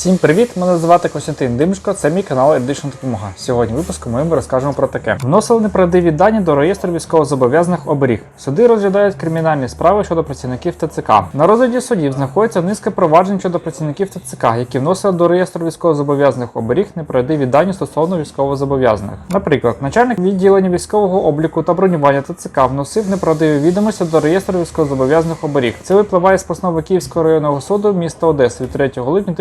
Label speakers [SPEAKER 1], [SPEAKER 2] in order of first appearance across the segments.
[SPEAKER 1] Всім привіт! Мене звати Костянтин Димшко, це мій канал Едишн Допомога. Сьогодні в випуску ми розкажемо про таке: вносили неправдиві дані до реєстру військовозобов'язаних оберіг. Суди розглядають кримінальні справи щодо працівників ТЦК. На розгляді судів знаходиться низка проваджень щодо працівників ТЦК, які вносили до реєстру військовозобов'язаних оберіг неправдиві дані стосовно військовозобов'язаних. Наприклад, начальник відділення військового обліку та бронювання ТЦК вносив неправдиві відомості до реєстру військовозобов'язаних оберіг. Це випливає з постанови Київського районного суду міста Одеси від 3 липня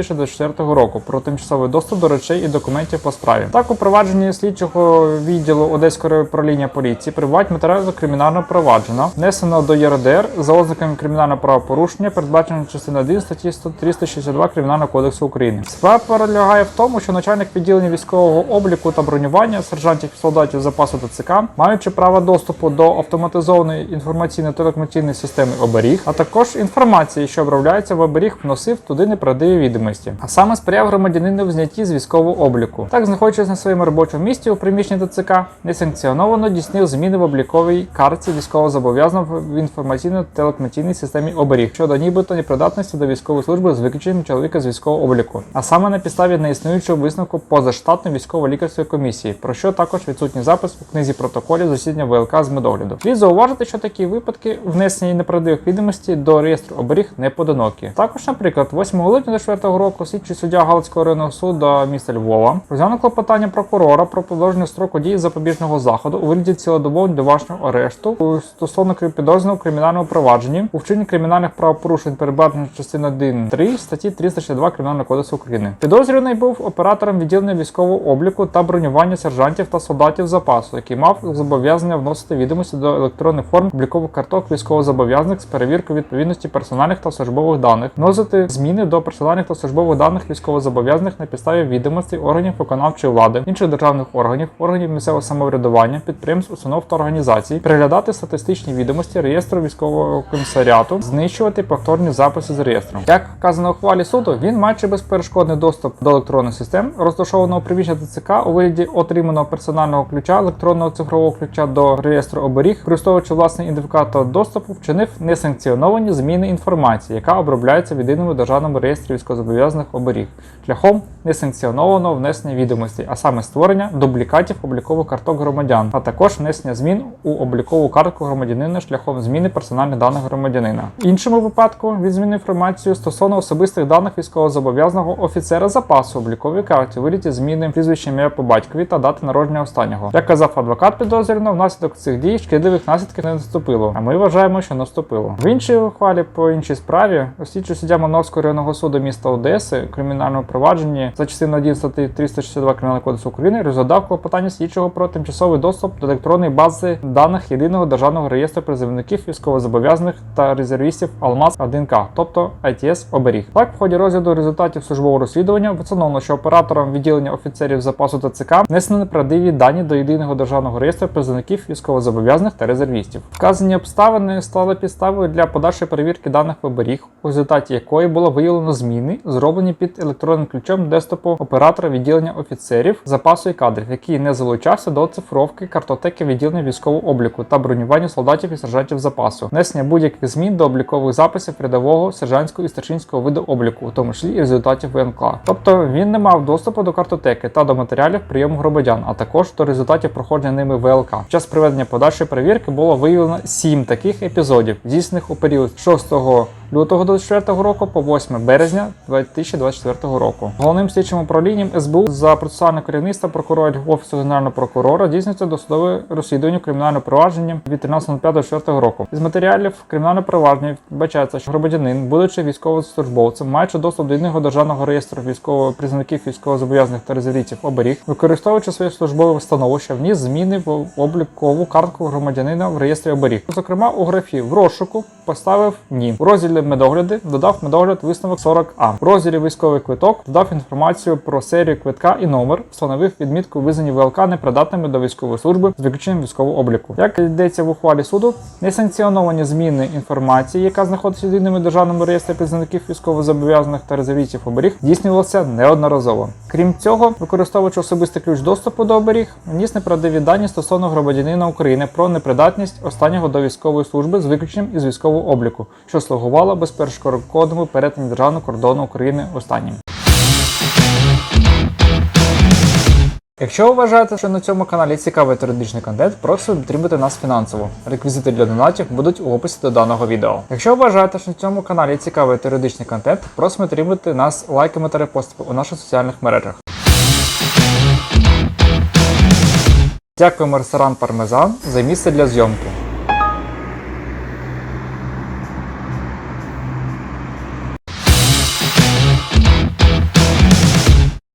[SPEAKER 1] 2024 року про тимчасовий доступ до речей і документів по справі. Так, у провадженні слідчого відділу Одеського управління поліції прибувають матеріали кримінального провадження, внесено до ЄРДР за ознаками кримінального правопорушення, передбачено частиною 1 статті 362 Кримінального кодексу України. Справа полягає в тому, що начальник відділення військового обліку та бронювання сержантів і солдатів запасу ТЦК, маючи право доступу до автоматизованої інформаційно-телекомунікаційної системи оберіг, а також інформації, що обробляється в оберіг, вносив туди неправдиві відомості, а саме сприяв громадянину в знятті з військового обліку. Так, знаходячись на своєму робочому місці у приміщенні ТЦК, несанкціоновано дійснив зміни в обліковій карті військовозобов'язаного в інформаційно-телекомунікаційній системі оберіг щодо нібито непридатності до військової служби з виключенням чоловіка з військового обліку, а саме на підставі неіснуючого висновку позаштатної військово-лікарської комісії, про що також відсутній запис у книзі протоколів засідання ВЛК з медогляду. Слід зауважити, що такі випадки внесення неправдивих відомостей до реєстру оберіг не поодинокі. Також, наприклад, 8 липня 2004 року слідчий суддя Галицького районного суду міста Львова розглянув клопотання прокурора про продовження строку дії запобіжного заходу у вигляді цілодобового домашнього арешту стосовно підозрюваного у кримінальному провадженні у вчиненні кримінальних правопорушень, передбачених частиною 1.3 статті 362 Кримінального кодексу України. Підозрюваний був оператором відділення військового обліку та бронювання сержантів та солдатів запасу, який мав зобов'язання вносити відомості до електронних форм облікових карток військовозобов'язаних з перевіркою відповідності персональних та службових даних, вносити зміни до персональних та службових даних військовозобов'язаних на підставі відомостей органів виконавчої влади, інших державних органів, органів місцевого самоврядування, підприємств, установ та організацій, переглядати статистичні відомості реєстру військового комісаріату, знищувати повторні записи з реєстру. Як вказано у хвалі суду, він маючи безперешкодний доступ до електронних систем, розташованого приміщення ТЦК у вигляді отриманого персонального ключа, електронного цифрового ключа до реєстру оберіг, використовуючи власний ідентифікатор доступу, вчинив несанкціоновані зміни інформації, яка обробляється в єдиному державному реєстрі військовозобов'язаних оберіг, шляхом несанкціонованого внесення відомостей, а саме створення дублікатів облікових карток громадян, а також внесення змін у облікову картку громадянина шляхом зміни персональних даних громадянина. В іншому випадку він змінив інформацію стосовно особистих даних військовозобов'язаного офіцера запасу обліковій карті вигляді зміни прізвища ім'я по батькові та дати народження останнього. Як казав адвокат підозрюваного, внаслідок цих дій шкідливих наслідків не наступило. А ми вважаємо, що наступило. В іншій ухвалі по іншій справі слідчий суддя Мановського районного суду міста Одеси кримінальному провадженні за частиною 1 статті 362 Кримінального кодексу України розглядав клопотання слідчого про тимчасовий доступ до електронної бази даних єдиного державного реєстру призовників військовозобов'язаних та резервістів Алмаз 1К, тобто ITS оберіг. Так, в ході розгляду результатів службового розслідування встановлено, що оператором відділення офіцерів запасу ТЦК внесено неправдиві дані до єдиного державного реєстру призовників військовозобов'язаних та резервістів. Вказані обставини стали підставою для подальшої перевірки даних оберіг, у результаті якої було виявлено зміни, зроблені під електронним ключом десктопу оператора відділення офіцерів запасу і кадрів, який не залучався до цифровки картотеки відділення військового обліку та бронювання солдатів і сержантів запасу, внесення будь-яких змін до облікових записів рядового, сержантського і старшинського виду обліку, у тому числі і результатів ВНК. Тобто він не мав доступу до картотеки та до матеріалів прийому громадян, а також до результатів проходження ними ВЛК. В час проведення подальшої перевірки було виявлено сім таких епізодів, здійснених у період 6 лютого 2024 року по 8 березня 2024 року. Головним слідчим управлінням СБУ за процесуальне керівництво прокурора Офісу Генерального прокурора здійснюється досудове розслідування кримінального провадження від 13.05.24 року. Із матеріалів кримінального провадження вбачається, що громадянин, будучи військовослужбовцем, маючи доступ до єдиного державного реєстру військово призовників військовозобов'язаних та резервістів оберіг, використовуючи своє службове становище, вніс зміни в облікову картку громадянина в реєстрі оберіг. Зокрема, у графі в розшуку поставив ні. У розділі медогляди додав медогляд висновок 40А. В розділі військовий квиток додав інформацію про серію квитка і номер, встановив відмітку визнані ВЛК непридатними до військової служби з виключенням військового обліку. Як йдеться в ухвалі суду, несанкціоновані зміни інформації, яка знаходиться в єдиному державному реєстрі представників військовозобов'язаних та резервістів оберіг, здійснювалося неодноразово. Крім цього, використовуючи особистий ключ доступу до оберіг, вніс неправдиві дані стосовно громадянина України про непридатність останнього до військової служби з виключенням із військового обліку, що слугувало фіксувала безперешкодному перетин державного кордону України останнім. Якщо ви вважаєте, що на цьому каналі цікавий теоретичний контент, просимо підтримати нас фінансово. Реквізити для донатів будуть у описі до даного відео. Якщо ви вважаєте, що на цьому каналі цікавий теоретичний контент, просимо підтримати нас лайками та репостами у наших соціальних мережах. Дякуємо ресторан Пармезан за місце для зйомки.